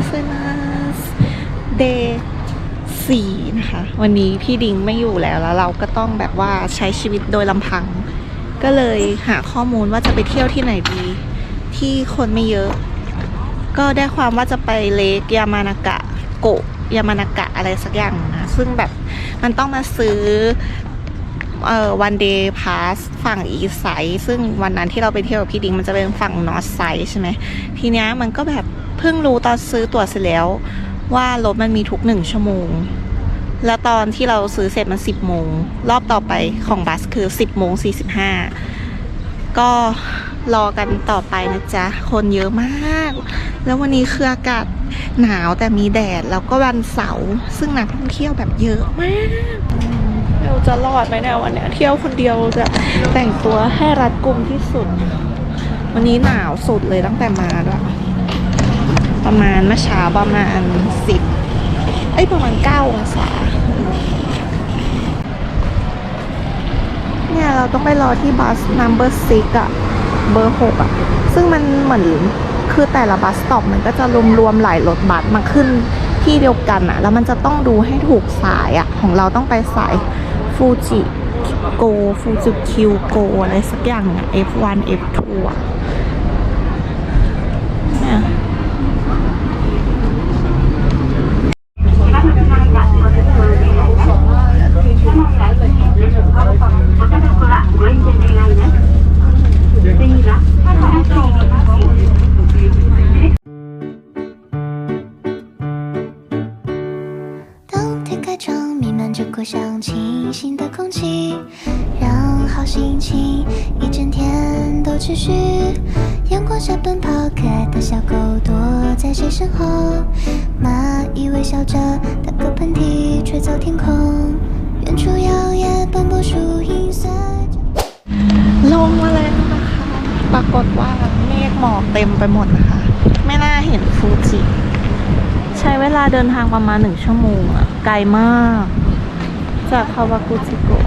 กุไซมาสเดย์สี่นะคะ วันนี้พี่ดิงไม่อยู่แล้วแล้วเราก็ต้องแบบว่าใช้ชีวิตโดยลำพัง ก็เลยหาข้อมูลว่าจะไปเที่ยวที่ไหนดี ที่คนไม่เยอะ ก็ได้ความว่าจะไปเลกยามานากะโกะยามานากะอะไรสักอย่างนะ ซึ่งแบบมันต้องมาซื้อ เอ่อวันเดย์พาสฝั่งอีสไซซึ่งวันนั้นที่เราไปเที่ยวกับพี่ดิงมันจะเป็นฝั่งนอร์ h ไซใช่ไหมทีเนี้ยมันก็แบบเพิ่งรู้ตอนซื้อตั๋วเสร็จแล้ว ว่ารถมันมีทุกหนึ่งชั่วโมง แล้วตอนที่เราซื้อเสร็จมันสิบโมง รอบต่อไปของบัสคือสิบโมงสี่สิบห้าก็รอกันต่อไปนะจ๊ะ คนเยอะมาก แล้ววันนี้คืออากาศหนาวแต่มีแดด แล้วก็วันเสาร์ซึ่งนักท่องเที่ยวแบบเยอะมาก เราจะรอดไหมเนี่ยวันเนี้ยเที่ยวคนเดียวจะแต่งตัวให้รัดกุมที่สุด วันนี้หนาวสุดเลยตั้งแต่มาด้วยประมาณเมื่อเช้าประมาณสิบเอ้ยประมาณเก้าองศาเนี่ยเราต้องไปรอที่บัส number six อะเบอร์หกอะซึ่งมันเหมือนคือแต่ละบัสสต็อปมันก็จะรวมๆหลายรถบัสมาขึ้นที่เดียวกันอะแล้วมันจะต้องดูให้ถูกสายอะของเราต้องไปสาย ฟูจิโกฟูจิคิวโกอะไรสักอย่างอะ F1 F2 อะเนี่ 让好心情一整天都持续。阳光下奔跑，可爱的小狗躲在谁身后？蚂蚁微笑着打个喷嚏，吹走天空。远处摇曳斑驳树影随着。 ลงมาแล้วนะคะ ปรากฏว่าเมฆหมอกเต็มไปหมดนะคะ ไม่น่าเห็นฟูจิ ใช้เวลาเดินทางประมาณหนึ่งชั่วโมงอะไกลมาก จากคาวากุจิโกะ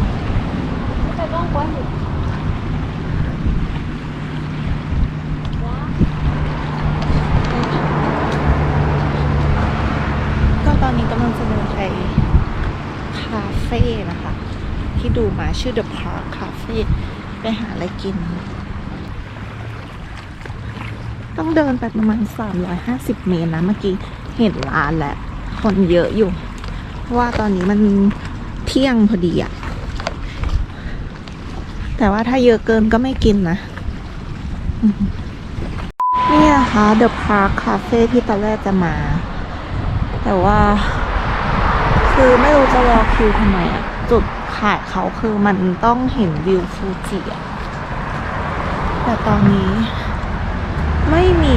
ก็ตอนนี้กำลังจะเดินไปคาเฟ่นะคะ ที่ดูมาชื่อ The Park Cafe ไปหาอะไรกิน ต้องเดินไปประมาณ 350 เมตรนะ เมื่อกี้เห็นร้านแหละ คนเยอะอยู่ เพราะว่าตอนนี้มันเที่ยงพอดีอะ แต่ว่าถ้าเยอะเกินก็ไม่กินนะนี่นะคะ The Park Cafe ที่ตอนแรกจะมา แต่ว่า คือไม่รู้จะรอคิวทำไมอะจุดขายเขาคือมันต้องเห็นวิวฟูจิอะแต่ตอนนี้ ไม่มี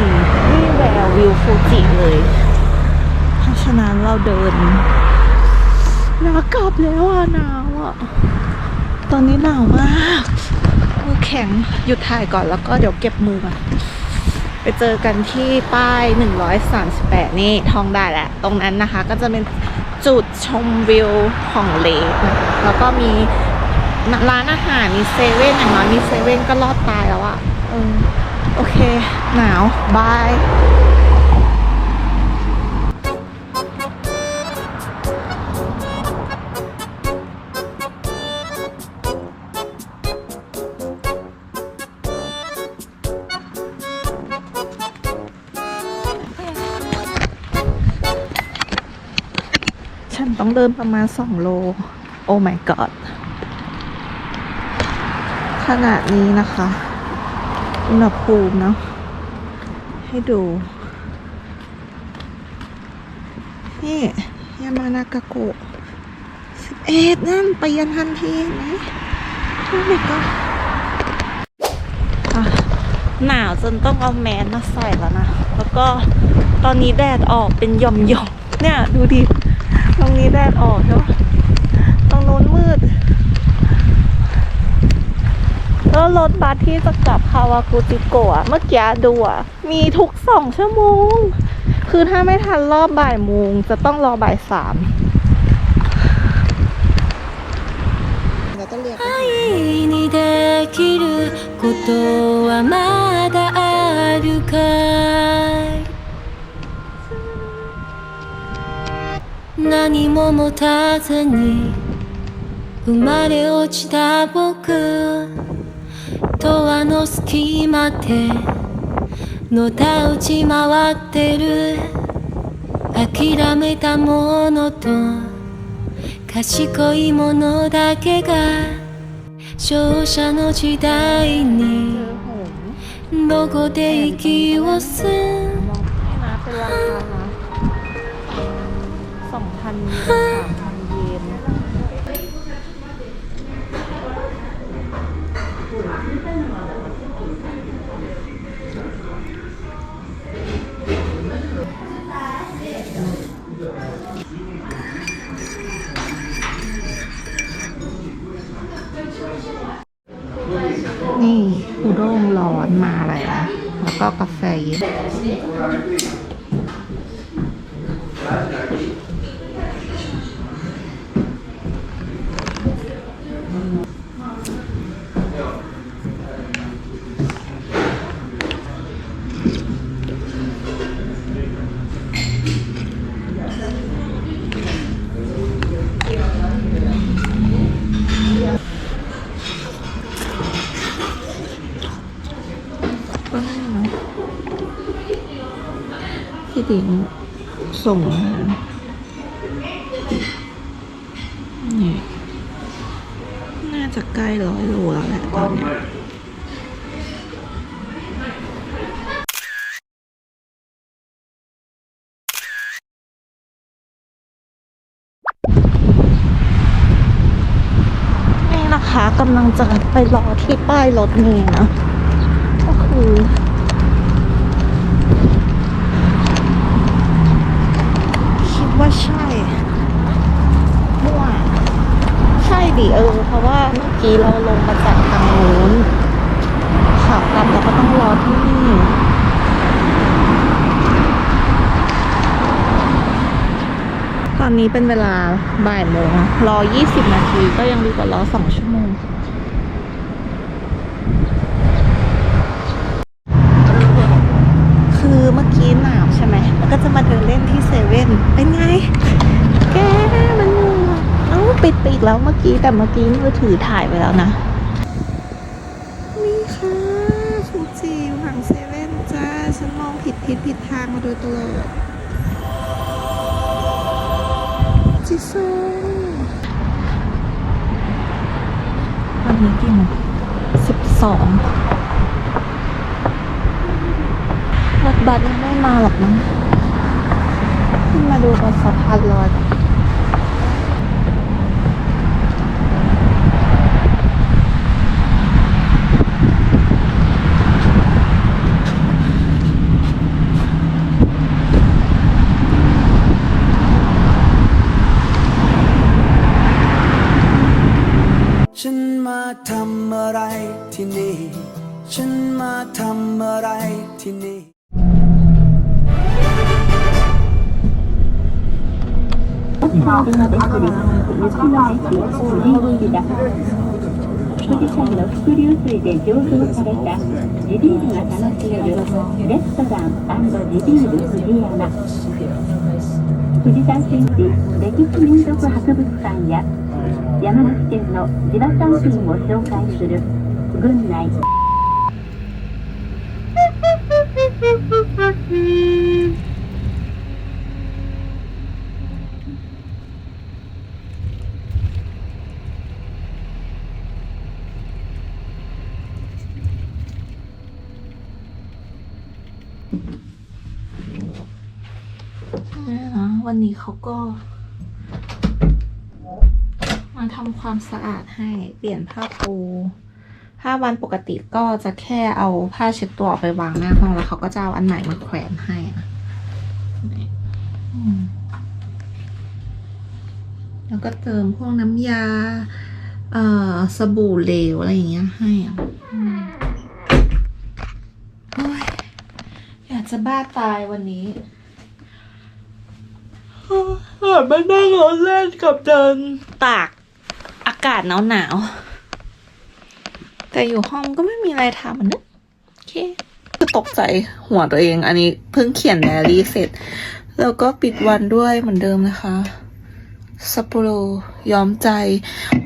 วี่แวววิวฟูจิเลย เพราะฉะนั้นเราเดินหนาวกลับแล้วอะนาวอะ ตอนนี้หนาวมากมือแข็งหยุดถ่ายก่อนแล้วก็เดี๋ยวเก็บมือก่อนไปเจอกันที่ป้าย 138 นี่ทองได้แหละ ตรงนั้นนะคะ ก็จะเป็นจุดชมวิวของเลกนะแล้วก็มีร้านอาหารมีเซเว่นอย่างน้อยมีเซเว่นก็รอดตายแล้วอะเออโอเค หนาว บาย ต้องเดินประมาณสองโล โอ้ my god ขนาดนี้นะคะ อุณหภูมิเนาะให้ดู นี่ ยามานากาโกะสิบเอ็ดนั่นไปยันทันทีนไหมโอ้ my god หนาวจนต้องเอาแมสมาใส่แล้วนะ แล้วก็ตอนนี้แดดออกเป็นหย่อมๆเนี่ย ดูดิ ตรงนี้แดดออกใช่ปะตรงโน้นมืด แล้วรถบัสที่จะกลับคาวากุจิโกะเมื่อกี้ดูอ่ะ มีทุกสองชั่วโมง คือถ้าไม่ทันรอบบ่ายโมง จะต้องรอบ่ายสามแล้วก็เรียก にできることはまだあるか 何も持たずに生まれ落ちた僕とあの隙間でのたうち回ってる。諦めたものと賢いものだけが勝者の時代にどこで息を吸う พันเยนสามพันเยนนี่อุด้งร้อนมาแล้วแล้วก็กาแฟเย็น ติ๋งส่งนี่น่าจะใกล้ร้อยโลแล้วแหละตอนเนี้ยนี่นะคะกำลังจะไปรอที่ป้ายรถเมล์นะ ก็คือ คิดว่าใช่มั่วใช่ ดิเออ เพราะว่าเมื่อกี้เราลงมาจากทางนู้นขากลับเราก็ต้องรอที่นี่ตอนนี้เป็นเวลาบ่ายโมงรอ 20 นาทีก็ยังดีกว่ารอ 2 ชั่วโมง คือเมื่อกี้หนาวใช่ไหม แล้วก็จะมาเดินเล่นที่เซเว่น เป็นไง แกมันหนาวเอ้า ปิดไปอีกแล้วเมื่อกี้แต่เมื่อกี้มือถือถ่ายไปแล้วนะนี่ค่ะฟูจิอยู่หลังเซเว่นจ้าฉันมองผิดผิดผิดทางมาโดยตลอดจิซูวันนี้กี่โมงสิบสองรถบัสยังไม่มาหรอกมั้งขึ้นมาดูบนสะพานลอย ที่นี่富士山の伏流水で醸造された。地ビールが楽しめるレストラン地ビール富士山富士山県立歴史民俗博物館や山梨県の地場産品を紹介する郡内 วันนี้เขาก็ มาทำความสะอาดให้เปลี่ยนผ้าปู ถ้าวันปกติก็จะแค่เอาผ้าเช็ดตัวออกไปวางหน้าห้องแล้วเขาก็จะเอาอันใหม่มาแขวนให้นะนี่อืมแล้วก็เติมพวกน้ำยา เอ่อ สบู่เหลวอะไรอย่างเงี้ยให้อะอืมโอ้ยอยากจะบ้าตายวันนี้อามานั่งรถเล่นกับเดินตากอากาศหนาวหนาวๆ แต่อยู่ห้องก็ไม่มีอะไรทำนะโอเคก็ตกใจหัวตัวเอง อันนี้เพิ่งเขียนแดอารี่เสร็จ แล้วก็ปิดวันด้วยเหมือนเดิมนะคะซัปโปโรย้อมใจ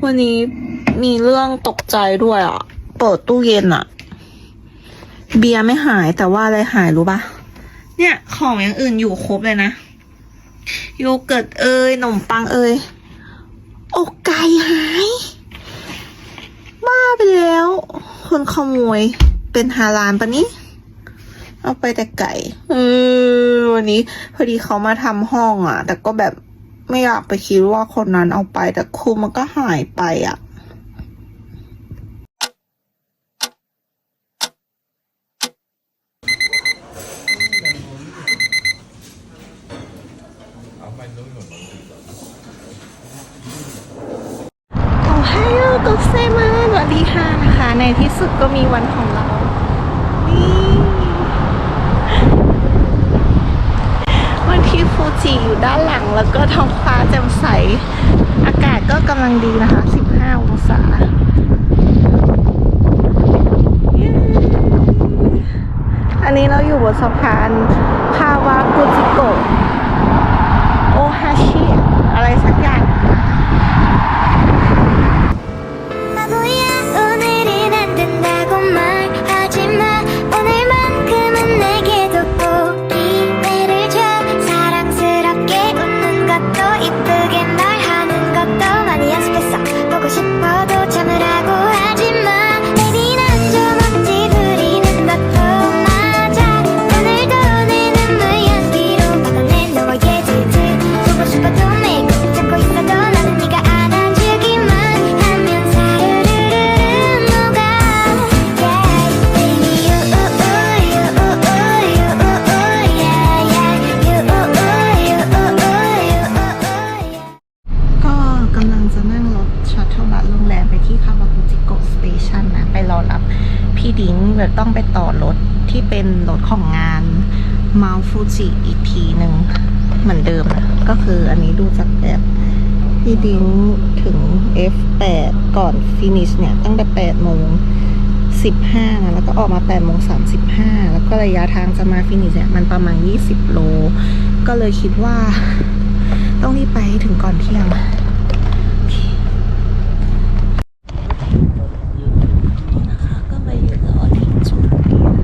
วันนี้มีเรื่องตกใจด้วยอะ เปิดตู้เย็นอะ เบียร์ไม่หายแต่ว่าอะไรหายรู้ปะเนี่ยของอย่างอื่นอยู่ครบเลยนะ โยเกิร์ตเอ้ยขนมปังเอ้ยอกไก่หาย บ้าไปแล้ว คนขโมยเป็นฮาลานปะนี่เอาไปแต่ไก่ เออ วันนี้ พอดีเขามาทำห้องอะ แต่ก็แบบไม่อยากไปคิดว่าคนนั้นเอาไป แต่ครูมันก็หายไปอะอไฮโอโกเซมาสวัสดีค่ะนะคะ ในที่สุดก็มีวันของเรานี่วันที่ฟูจิอยู่ด้านหลังแล้วก็ท้องฟ้าแจ่มใส อากาศก็กำลังดีนะคะ 15 องศาอันนี้เราอยู่บนสะพานคาวากุจิโกะโอฮาชิ อะไรสัก ต้องไปต่อรถที่เป็นรถของงานมาฟูจิอีกทีหนึ่งเหมือนเดิมนะ ก็คืออันนี้ดูจากแบบพี่ดิ้งถึง F8 ก่อนฟินิชเนี่ย ตั้งแต่8โมง15นะแล้วก็ออกมา8โมง35 แล้วก็ระยะทางจะมาฟินิชเนี่ย มันประมาณ 20 โล ก็เลยคิดว่า ต้องรีบไปถึงก่อนเที่ยงโอเคนี่นะคะ ก็ไปยืนรอที่จุดนี้น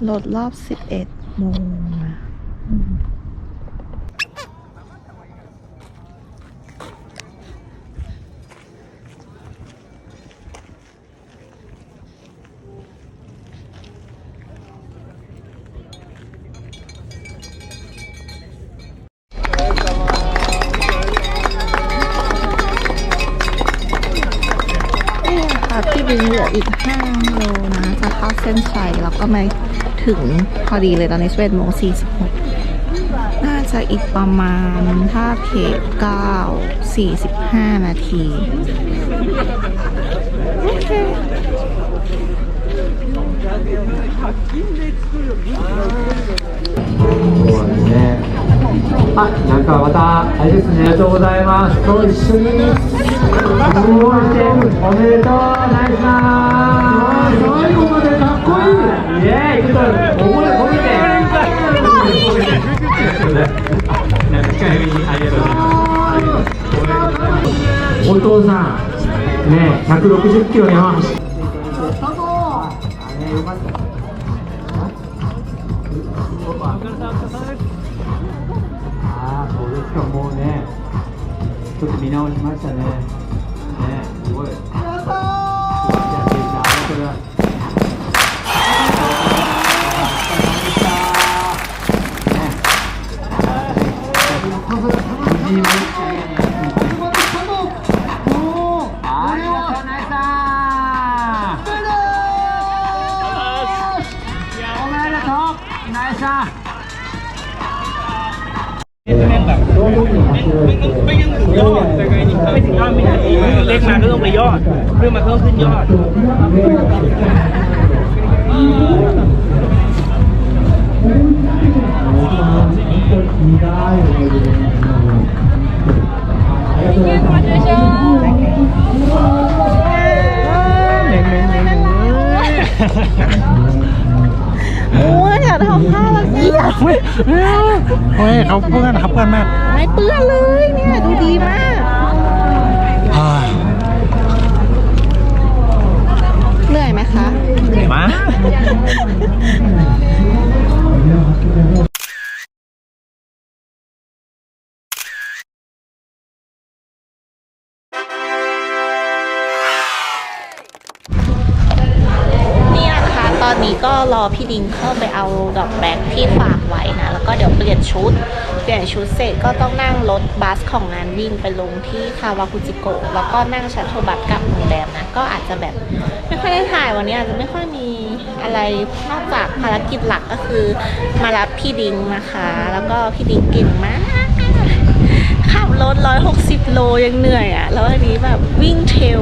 ะ รถรอบ 11 โมงนะค่ะพี่บิงเหลืออีก5โลนะ จะเข้าเส้นชัยแล้วก็ไมา ถึงพอดีเลยตอนนี้11โมง46 น่าจะอีกประมาณถ้าเพจ9 45 นาที โอเค そうですね。あ、なんかまた、あれですね。ありがとうございます。と一緒に。すごいして、おめでとう、ナイスな お父さん、ね、160キロ山走っ。ああ、そうですか、もうね、ちょっと見直しましたね。ね、すごい。 นายซ่าไม่ยังถึงยอดแต่ไงนี่ไม่ถึงยอดไม่ได้เล็กมาก็ต้องไปยอดเพื่อมาเพิ่มขึ้นยอดเเฮ้ยเขาเพื่อนครับเพื่อนมากไม่เปื้อนเลยเนี่ยดูดีมากเหนื่อยไหมคะเหนื่อยมาก อพี่ดิงเข้าไปเอาดอกแบกที่ฝากไว้นะ แล้วก็เดี๋ยวเปลี่ยนชุด เปลี่ยนชุดเสร็จก็ต้องนั่งรถบัสของงานวิ่งไปลงที่คาวากุจิโกะแล้วก็นั่งชัตเทิลบัสกลับโรงแรมนะ ก็อาจจะแบบไม่ค่อยได้ถ่ายวันนี้อาจจะไม่ค่อยมีอะไรนอกจากภารกิจหลักก็คือ มารับพี่ดิงนะคะ แล้วก็พี่ดิงเก่งมากขับรถ160 โลยังเหนื่อยอะ่ะ แล้วอันนี้แบบวิ่งเทล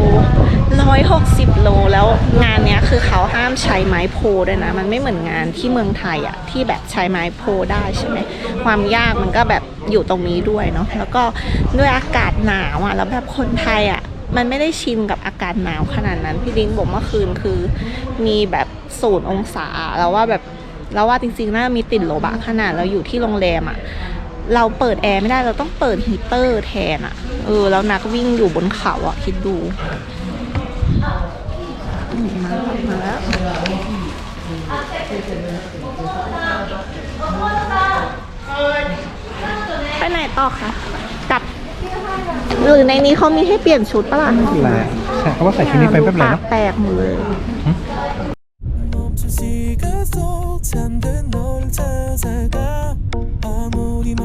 160 โลแล้วงานเนี้ยคือเขาห้ามใช้ไม้โพด้วยนะ มันไม่เหมือนงานที่เมืองไทยอะ่ะที่แบบใช้ไม้โพได้ใช่ไหมความยากมันก็แบบอยู่ตรงนี้ด้วยเนาะแล้วก็ด้วยอากาศหนาวอะ่ะแล้วแบบคนไทยอะ่ะมันไม่ได้ชินกับอากาศหนาวขนาดนั้น พี่ดิ้งบอกเมื่อคืนคือมีแบบศูนย์องศาแล้วว่าแบบแล้วว่าจริงๆน่ามีติดโลบะขนาดเราอยู่ที่โรงแรมอะเราเปิดแอร์ไม่ได้เราต้องเปิดฮีเตอร์แทนอะเออแล้วนักวิ่งอยู่บนเขาอะคิดดู แล้วมาแล้ว ไปไหนต่อคะกลับ หรือในนี้เขามีให้เปลี่ยนชุดปะล่ะ ไม่เป็นไรใช่เขาว่าใส่ชุดนี้ไปไม่เป็นไร ปาก เนาะ แตกหมดเลย 멈춘 시간 속 잠든 널 찾아가 아무리 막